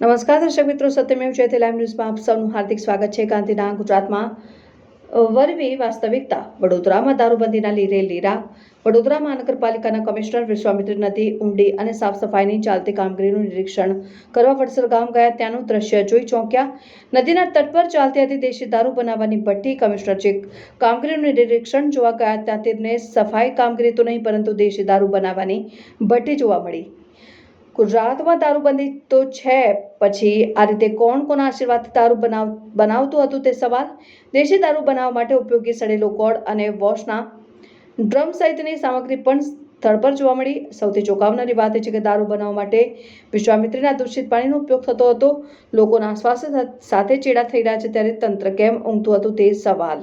નમસ્કાર દર્શક મિત્રો, સત્યમેવ જયતે લાઈવ ન્યૂઝમાં આપ સૌનું હાર્દિક સ્વાગત છે. ગાંધીના ગુજરાતમાં વરવી વાસ્તવિકતા વડોદરામાં દારૂબંધીના લીરે લીરા. વડોદરા મહાનગરપાલિકાના કમિશનર વિશ્વામિત્ર નદી, ઊંડી અને સાફ સફાઈની ચાલતી કામગીરીનું નિરીક્ષણ કરવા વડસર ગામ ગયા. ત્યાંનું દ્રશ્ય જોઈ ચોંક્યા. નદીના તટ પર ચાલતી હતી દેશી દારૂ બનાવવાની ભઠ્ઠી કમિશનર જે કામગીરીનું નિરીક્ષણ જોવા ગયા, ત્યાં તેમને સફાઈ કામગીરી તો નહીં, પરંતુ દેશી દારૂ બનાવવાની ભઠ્ઠી જોવા મળી. ગુજરાતમાં દારૂબંધી તો છે. પછી આ રીતે કોણ કોના આશીર્વાદ દારૂ બનાવ, બનાવતું હતું તે સવાલ? દેશી દારૂ બનાવવા માટે ઉપયોગી સડેલો કોડ અને વોશના ડ્રમ સહિતની સામગ્રી પણ સ્થળ પર જોવા મળી. સૌથી ચોંકાવનારી વાત એ છે કે દારૂ બનાવવા માટે વિશ્વામિત્રીના દૂષિત પાણીનો ઉપયોગ થતો હતો. લોકોના શ્વાસ સાથે ચેડા થઈ રહ્યા છે ત્યારે તંત્ર કેમ ઊંઘતું હતું તે સવાલ.